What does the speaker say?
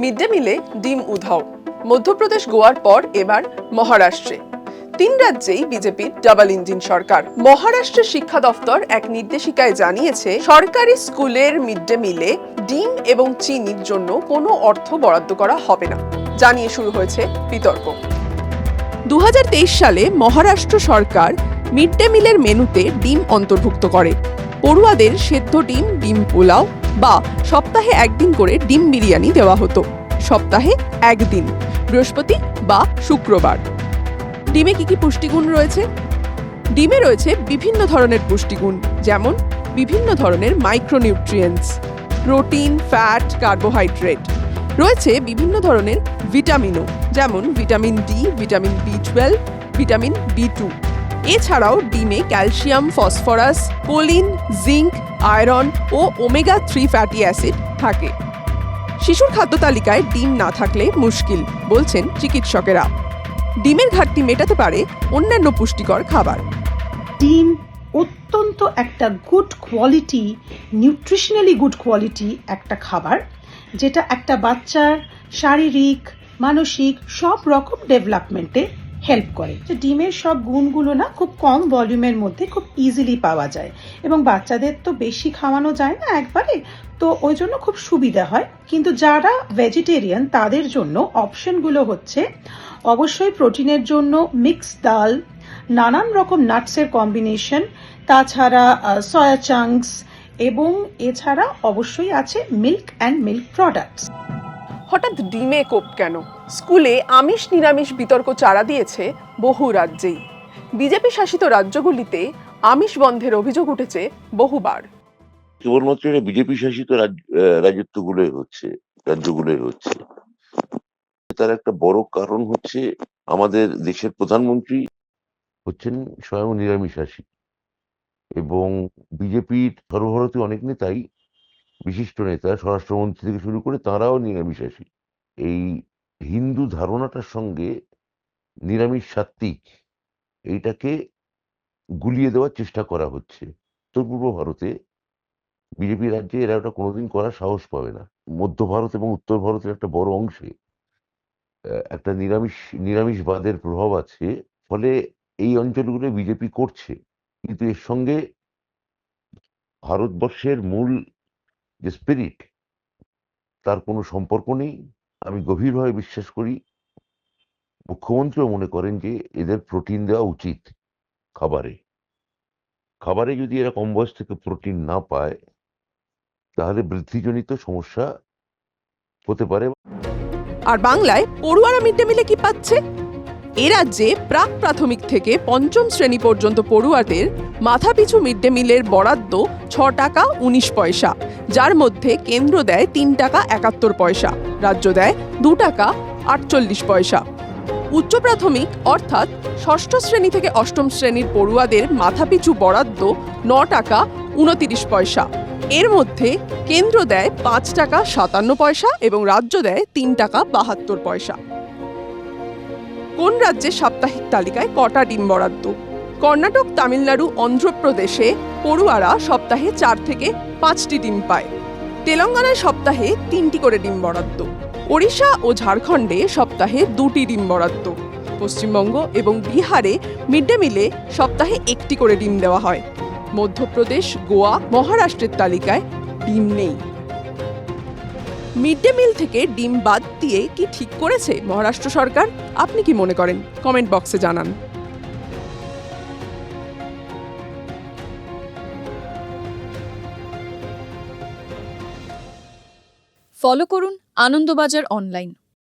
Mid day মিলে ডিম উধাও। মধ্যপ্রদেশ গোয়ার পর এবার মহারাষ্ট্রে। তিন রাজ্যেই বিজেপির ডাবল ইঞ্জিন সরকার। মহারাষ্ট্রের শিক্ষা দফতর এক নির্দেশিকায় জানিয়েছে, সরকারি স্কুলের মিড ডে মিলে ডিম এবং চিনির জন্য কোনো অর্থ বরাদ্দ করা হবে না। জানিয়ে শুরু হয়েছে বিতর্ক। দু হাজার তেইশ সালে মহারাষ্ট্র সরকার মিড ডে মিলের মেনুতে ডিম অন্তর্ভুক্ত করে। পড়ুয়াদের সেদ্ধ ডিম ডিম পোলাও বা সপ্তাহে একদিন করে ডিম বিরিয়ানি দেওয়া হতো। সপ্তাহে একদিন, বৃহস্পতি বা শুক্রবার। ডিমে কি কি পুষ্টিগুণ রয়েছে? ডিমে রয়েছে বিভিন্ন ধরনের পুষ্টিগুণ, যেমন বিভিন্ন ধরনের মাইক্রোনিউট্রিয়েন্টস প্রোটিন ফ্যাট কার্বোহাইড্রেট রয়েছে বিভিন্ন ধরনের ভিটামিনও, যেমন vitamin D, vitamin B twelve, vitamin B two. এছাড়াও ডিমে calcium, phosphorus, choline, zinc, iron ও ওমেগা থ্রি ফ্যাটি অ্যাসিড থাকে। শিশুর খাদ্য তালিকায় ডিম না থাকলে মুশকিল, বলছেন চিকিৎসকেরা। ডিমের ঘাটতি মেটাতে পারে অন্যান্য পুষ্টিকর খাবার। ডিম অত্যন্ত একটা good quality nutritionally good quality একটা খাবার, যেটা একটা বাচ্চার শারীরিক, মানসিক সব রকম ডেভেলপমেন্টে হেল্প করে। তো ডিমের সব গুণগুলো না খুব কম ভলিউমের মধ্যে খুব ইজিলি পাওয়া যায়। এবং বাচ্চাদের তো বেশি খাওয়ানো যায় না একবারে। তো ওই জন্য খুব সুবিধা হয়। কিন্তু যারা ভেজিটেরিয়ান তাদের জন্য অপশনগুলো হচ্ছে অবশ্যই প্রোটিনের জন্য মিক্স ডাল নানান রকম নাটসের কম্বিনেশন তাছাড়া সয়া চাংস এবং এছাড়া অবশ্যই আছে মিল্ক অ্যান্ড মিল্ক প্রোডাক্টস হঠাৎ ডিমে কোপ কেন? স্কুলে আমিষ নিরামিষ বিতর্ক চারা দিয়েছে বহু রাজ্যেই। বিজেপি শাসিত রাজ্যগুলিতে আমিষ বন্ধের অভিযোগ উঠেছে বহুবার। কেবলমাত্র বিজেপি শাসিত রাজত্বগুলোই হচ্ছে রাজ্যগুলোই হচ্ছে। তার একটা বড় কারণ হচ্ছে আমাদের দেশের প্রধানমন্ত্রী হচ্ছেন স্বয়ং নিরামিষাসী এবং বিজেপির সর্বভারতীয় অনেক নেতাই বিশিষ্ট নেতা, স্বরাষ্ট্রমন্ত্রী থেকে শুরু করে তাঁরাও নিরামিষাসী এই হিন্দু ধারণাটার সঙ্গে নিরামিষ সাত্ত্বিক এইটাকে গুলিয়ে দেওয়ার চেষ্টা করা হচ্ছে। উত্তর পূর্ব ভারতে বিজেপি রাজ্যে এরা ওটা কোনোদিন করার সাহস পাবে না। মধ্য ভারত এবং উত্তর ভারতের একটা বড় অংশে একটা নিরামিষ, নিরামিষবাদের প্রভাব আছে। ফলে এই অঞ্চলগুলো বিজেপি করছে। কিন্তু এর সঙ্গে ভারতবর্ষের মূল যে স্পিরিট তার কোনো সম্পর্ক নেই। আমি গভীরভাবে বিশ্বাস করি, মুখ্যমন্ত্রীও মনে করেন যে এদের প্রোটিন দেওয়া উচিত খাবারে। খাবারে যদি এরা কম বয়স থেকে প্রোটিন না পায়, তাহলে বৃদ্ধিজনিত সমস্যা হতে পারে। আর বাংলায় পড়ুয়ারা মিড ডে মিলে কি পাচ্ছে? এ রাজ্যে প্রাক প্রাথমিক থেকে পঞ্চম শ্রেণি পর্যন্ত পড়ুয়াদের মাথাপিছু মিড ডে মিলের বরাদ্দ ছ টাকা উনিশ পয়সা, যার মধ্যে কেন্দ্র দেয় তিন টাকা একাত্তর পয়সা, রাজ্য দেয় দু টাকা আটচল্লিশ পয়সা। উচ্চ প্রাথমিক অর্থাৎ ষষ্ঠ শ্রেণি থেকে অষ্টম শ্রেণির পড়ুয়াদের মাথাপিছু বরাদ্দ ন টাকা উনতিরিশ পয়সা। এর মধ্যে কেন্দ্র দেয় পাঁচ টাকা সাতান্ন পয়সা এবং রাজ্য দেয় তিন টাকা বাহাত্তর পয়সা। কোন রাজ্যে সাপ্তাহিক তালিকায় কটা ডিম বরাদ্দ? কর্ণাটক, তামিলনাড়ু, অন্ধ্রপ্রদেশে পড়ুয়ারা সপ্তাহে চার থেকে পাঁচটি ডিম পায়। তেলেঙ্গানায় সপ্তাহে তিনটি করে ডিম বরাদ্দ। ওড়িশা ও ঝাড়খণ্ডে সপ্তাহে দুটি ডিম বরাদ্দ। পশ্চিমবঙ্গ এবং বিহারে মিড ডে মিলে সপ্তাহে একটি করে ডিম দেওয়া হয়। মধ্যপ্রদেশ, গোয়া, মহারাষ্ট্রের তালিকায় ডিম নেই। মিড ডে মিল থেকে ডিম বাদ দিয়ে কি ঠিক করেছে মহারাষ্ট্র সরকার? আপনি কি মনে করেন? কমেন্ট বক্সে জানান। ফলো করুন আনন্দবাজার অনলাইন।